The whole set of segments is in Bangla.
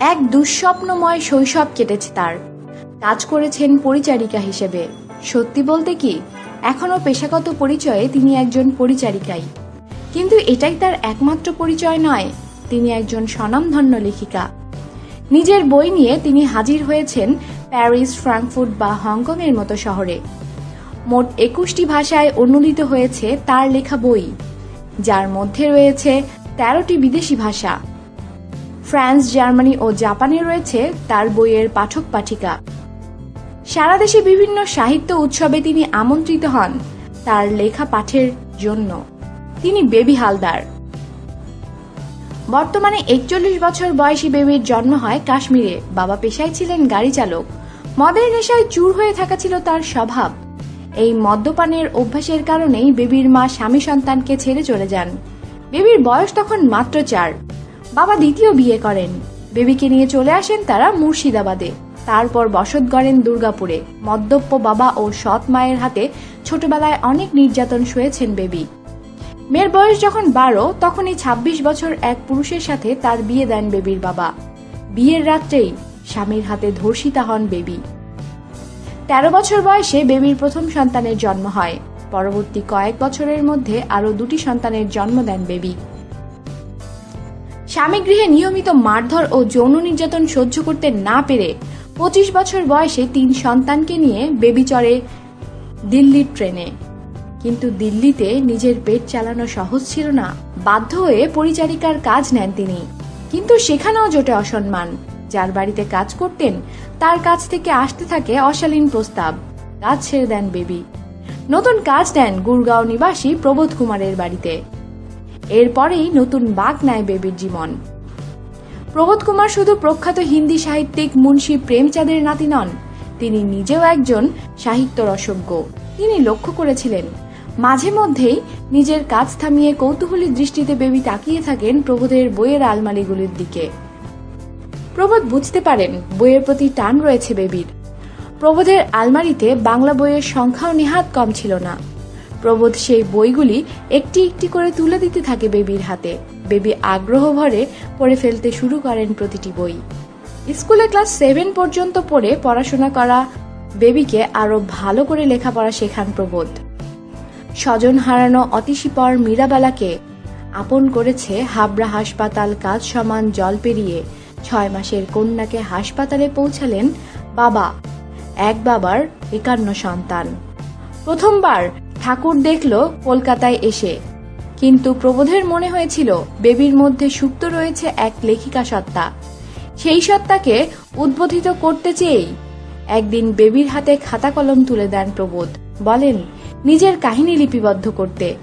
এক দুঃস্বপ্নময় শৈশব কেটেছে তার। কাজ করেছেন পরিচারিকা হিসেবে। সত্যি বলতে কি, এখনও পেশাগত পরিচয়ে তিনি একজন পরিচারিকাই। কিন্তু এটাই তার একমাত্র পরিচয় নয়, তিনি একজন স্বনামধন্য লেখিকা। নিজের বই নিয়ে তিনি হাজির হয়েছেন প্যারিস, ফ্রাঙ্কফুর্ট বা হংকংয়ের মতো শহরে। মোট একুশটি ভাষায় অনুদিত হয়েছে তার লেখা বই, যার মধ্যে রয়েছে তেরোটি বিদেশি ভাষা। ফ্রান্স, জার্মানি ও জাপানে রয়েছে তার বইয়ের পাঠক পাঠিকা। সারা দেশে বিভিন্ন সাহিত্য উৎসবে তিনি আমন্ত্রিত হন তার লেখা পাঠের জন্য। তিনি বেবি হালদার। বর্তমানে একচল্লিশ বছর বয়সী বেবির জন্ম হয় কাশ্মীরে। বাবা পেশায় ছিলেন গাড়ি চালক। মদের নেশায় চুর হয়ে থাকা ছিল তার স্বভাব। এই মদ্যপানের অভ্যাসের কারণেই বেবির মা স্বামী সন্তানকে ছেড়ে চলে যান। বেবির বয়স তখন মাত্র চার। বাবা দ্বিতীয় বিয়ে করেন। বেবিকে নিয়ে চলে আসেন তারা মুর্শিদাবাদে। তারপর বসত গড়েন দুর্গাপুরে। মদ্যপ্য বাবা ও সৎ মায়ের হাতে ছোটবেলায় অনেক নির্যাতন সয়েছেন বেবি। মেয়ের বয়স যখন বারো, তখনই ২৬ বছর এক পুরুষের সাথে তার বিয়ে দেন বেবির বাবা। বিয়ের রাত্রেই স্বামীর হাতে ধর্ষিতা হন বেবি। তেরো বছর বয়সে বেবির প্রথম সন্তানের জন্ম হয়। পরবর্তী কয়েক বছরের মধ্যে আরও দুটি সন্তানের জন্ম দেন বেবি। স্বামী গৃহে নিয়মিত মারধর ও যৌন নির্যাতন সহ্য করতে না পেরে পঁচিশ বছর বয়সে তিন সন্তানকে নিয়ে বেবি চড়ে দিল্লির ট্রেনে। কিন্তু দিল্লিতে নিজের পেট চালানো সহজ ছিল না। বাধ্য হয়ে পরিচারিকার কাজ নেন তিনি। কিন্তু সেখানেও জোটে অসম্মান। যার বাড়িতে কাজ করতেন, তার কাছ থেকে আসতে থাকে অশালীন প্রস্তাব। কাজ ছেড়ে দেন বেবি। নতুন কাজ দেন গুরগাঁও নিবাসী প্রবোধ কুমারের বাড়িতে। এরপরেই নতুন বাঘ নেয় বেবির জীবন। প্রবোধ কুমার শুধু প্রখ্যাত হিন্দি সাহিত্যিক মুন্সী প্রেমচাঁদের নাতি নন, তিনি নিজেও একজন সাহিত্য রসজ্ঞ। তিনি লক্ষ্য করেছিলেন, মাঝে মধ্যেই নিজের কাজ থামিয়ে কৌতূহলী দৃষ্টিতে বেবি তাকিয়ে থাকেন প্রবোধের বইয়ের আলমারিগুলির দিকে। প্রবোধ বুঝতে পারেন, বইয়ের প্রতি টান রয়েছে বেবির। প্রবোধের আলমারিতে বাংলা বইয়ের সংখ্যাও নেহাত কম ছিল না। প্রবোধ সেই বইগুলি একটি একটি করে তুলে দিতে থাকে বেবির হাতে। বেবি আগ্রহ ভরে পড়ে ফেলতে শুরু করেন প্রতিটি বই। স্কুলে ক্লাস সেভেন পর্যন্ত পড়ে পড়াশোনা করা বেবিকে আরও ভালো করে লেখাপড়া শেখান প্রবোধ। স্বজন হারানো অতিশীপর মীরাবেলাকে আপন করেছে হাবড়া হাসপাতাল কাজ সমান জল পেরিয়ে। ছয় মাসের কন্যাকে হাসপাতালে পৌঁছালেন বাবা, এক বাবার একান্ন সন্তান। প্রথমবার ঠাকুর দেখল কলকাতায় এসে। কিন্তু প্রবোধের মনে হয়েছিল, বেবির মধ্যে সুপ্ত রয়েছে এক লেখিকা সত্তা। সেই সত্তাকে উদ্বোধিত করতে চেয়েই একদিন বেবির হাতে খাতা কলম তুলে দেন প্রবোধ। বলেন, নিজের কাহিনী লিপিবদ্ধ করতে।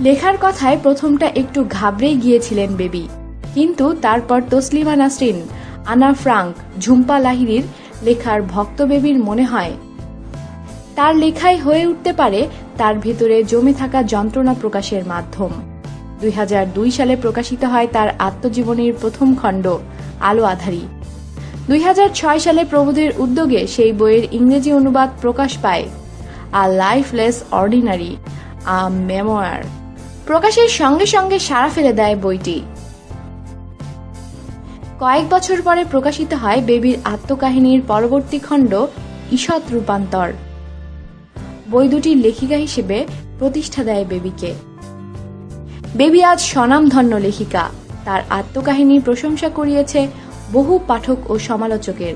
লেখার কথায় প্রথমটা একটু ঘাবড়েই গিয়েছিলেন বেবি। কিন্তু তারপর তসলিমা নাসরিন, আনা ফ্রাঙ্ক, ঝুম্পা লাহিরির লেখার ভক্ত বেবির মনে হয় তার লেখাই হয়ে উঠতে পারে তার ভেতরে জমে থাকা যন্ত্রণা প্রকাশের মাধ্যম। দুই হাজার দুই সালে প্রকাশিত হয় তার আত্মজীবনীর প্রথম খণ্ড, আলো আধারী। দুই সালে প্রবোধের উদ্যোগে সেই বইয়ের ইংরেজি অনুবাদ প্রকাশ পায় a life less ordinary a memoir প্রকাশের সঙ্গে সঙ্গে সাড়া ফেলে দেয় বইটি। কয়েক বছর পরে প্রকাশিত হয় বেবির আত্মকাহিনীর পরবর্তী খণ্ড, ঈষৎ রূপান্তর। বই দুটির লেখিকা হিসেবে প্রতিষ্ঠা দেয় বেবিকে। বেবি আজ স্বনামধন্য লেখিকা। তার আত্মকাহিনীর প্রশংসা করিয়েছে বহু পাঠক ও সমালোচকের।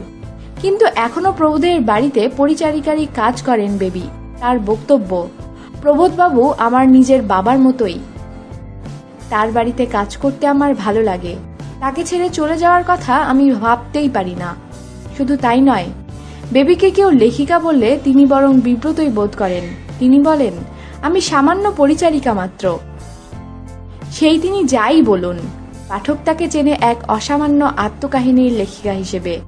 কিন্তু এখনও প্রবোধের বাড়িতে পরিচারিকারই কাজ করেন বেবি। তার বক্তব্য, প্রবোধবাবু আমার নিজের বাবার মতোই। তার বাড়িতে কাজ করতে আমার ভালো লাগে। তাকে ছেড়ে চলে যাওয়ার কথা আমি ভাবতেই পারি না। শুধু তাই নয় বেবিকে কেউ লেখিকা বললে তিনি বরং বিব্রতই বোধ করেন। তিনি বলেন, আমি সামান্য পরিচারিকা মাত্র। সেই তিনি যাই বলুন। পাঠক তাকে চেনে এক অসামান্য আত্মকাহিনীর লেখিকা হিসেবে।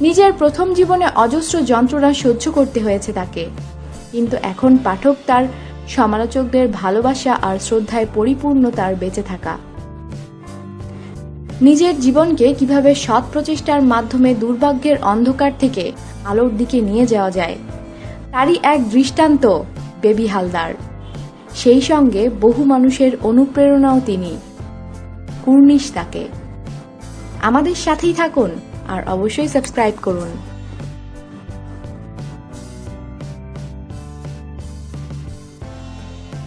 নিজের প্রথম জীবনে অজস্র যন্ত্রণা সহ্য করতে হয়েছে তাকে। কিন্তু এখন পাঠক তার সমালোচকদের ভালোবাসা আর শ্রদ্ধায় পরিপূর্ণ তার বেঁচে থাকা। নিজের জীবনকে কীভাবে সৎ প্রচেষ্টার মাধ্যমে দুর্ভাগ্যের অন্ধকার থেকে আলোর দিকে নিয়ে যাওয়া যায়, তারই এক দৃষ্টান্ত বেবি হালদার। সেই সঙ্গে বহু মানুষের অনুপ্রেরণাও তিনি। কুর্নিশ তাকে। আমাদের সাথেই থাকুন আর অবশ্যই সাবস্ক্রাইব করুন।